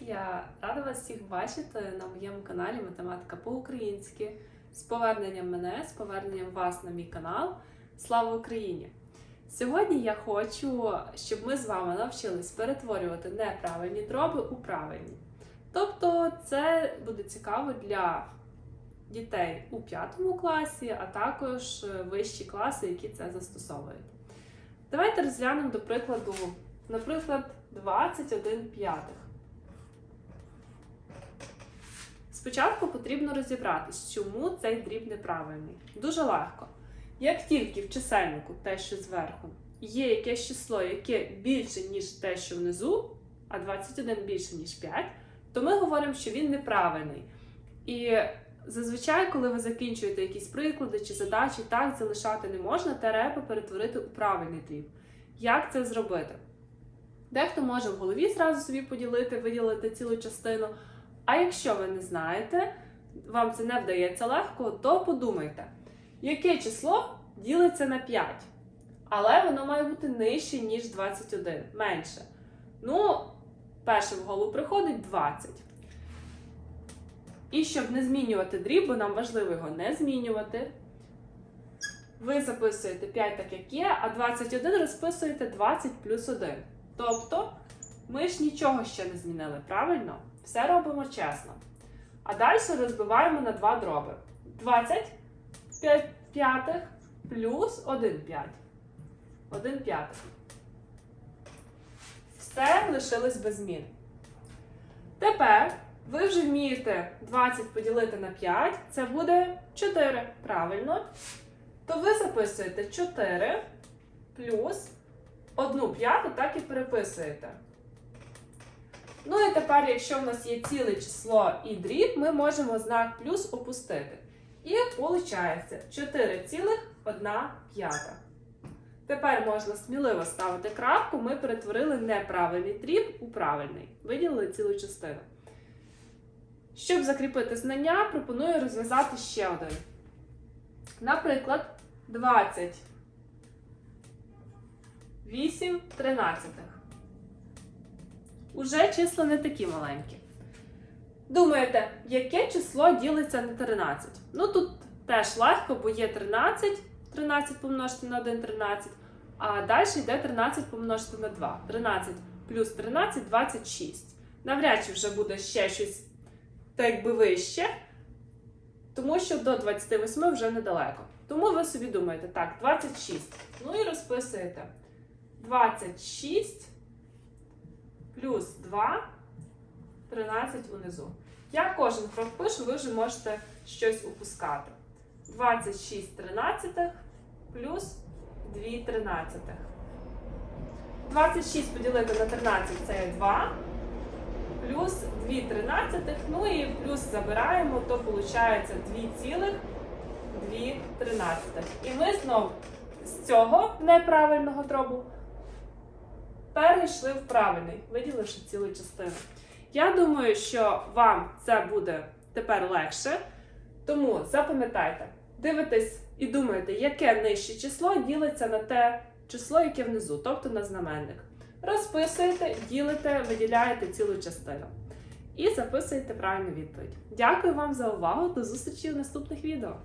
Я рада вас всіх бачити на моєму каналі Математика по-українськи. З поверненням мене, з поверненням вас на мій канал. Слава Україні! Сьогодні я хочу, щоб ми з вами навчились перетворювати неправильні дроби у правильні. Тобто, це буде цікаво для дітей у п'ятому класі, а також вищі класи, які це застосовують. Давайте розглянемо до прикладу, наприклад, 21 п'ятих. Спочатку потрібно розібратись, чому цей дріб неправильний. Дуже легко. Як тільки в чисельнику, те, що зверху, є якесь число, яке більше, ніж те, що внизу, а 21 більше, ніж 5, то ми говоримо, що він неправильний. І зазвичай, коли ви закінчуєте якісь приклади чи задачі, так залишати не можна, треба перетворити у правильний дріб. Як це зробити? Дехто може в голові зразу собі поділити, виділити цілу частину. А якщо ви не знаєте, вам це не вдається легко, то подумайте, яке число ділиться на 5, але воно має бути нижче, ніж 21, менше. Ну, перше в голову приходить 20. І щоб не змінювати дріб, бо нам важливо його не змінювати, ви записуєте 5 так, як є, а 21 розписуєте 20 плюс 1. Тобто, ми ж нічого ще не змінили, правильно? Все робимо чесно. А далі розбиваємо на два дроби. 20 п'ятих плюс 1 п'ять. 1 п'ятих. Все лишилось без змін. Тепер ви вже вмієте 20 поділити на 5, це буде 4. Правильно? То ви записуєте 4 плюс 1 п'яту, так і переписуєте. Ну і тепер, якщо в нас є ціле число і дріб, ми можемо знак плюс опустити. І виходить 4,1 п'ята. Тепер можна сміливо ставити крапку, ми перетворили неправильний дріб у правильний. Виділили цілу частину. Щоб закріпити знання, пропоную розв'язати ще один. Наприклад, 28 тринадцятих. Уже числа не такі маленькі. Думаєте, яке число ділиться на 13? Ну тут теж легко, бо є 13, 13 помножити на 1 13, а далі йде 13 помножити на 2. 13 плюс 13 26. Навряд чи вже буде ще щось так якби вище, тому що до 28 вже недалеко. Тому ви собі думаєте, так, 26. Ну і розписуєте 26 плюс 2, 13 унизу. Я кожен крок пишу, ви вже можете щось упускати. 26 тринадцятих плюс 2 тринадцятих. 26 поділити на 13 це є 2. Плюс 2 тринадцятих. Ну і плюс забираємо, то виходить 2,2 тринадцятих. І ми знову з цього неправильного дробу перейшли в правильний, виділивши цілу частину. Я думаю, що вам це буде тепер легше. Тому запам'ятайте, дивитесь і думаєте, яке нижче число ділиться на те число, яке внизу, тобто на знаменник. Розписуєте, ділите, виділяєте цілу частину. І записуєте правильну відповідь. Дякую вам за увагу. До зустрічі в наступних відео!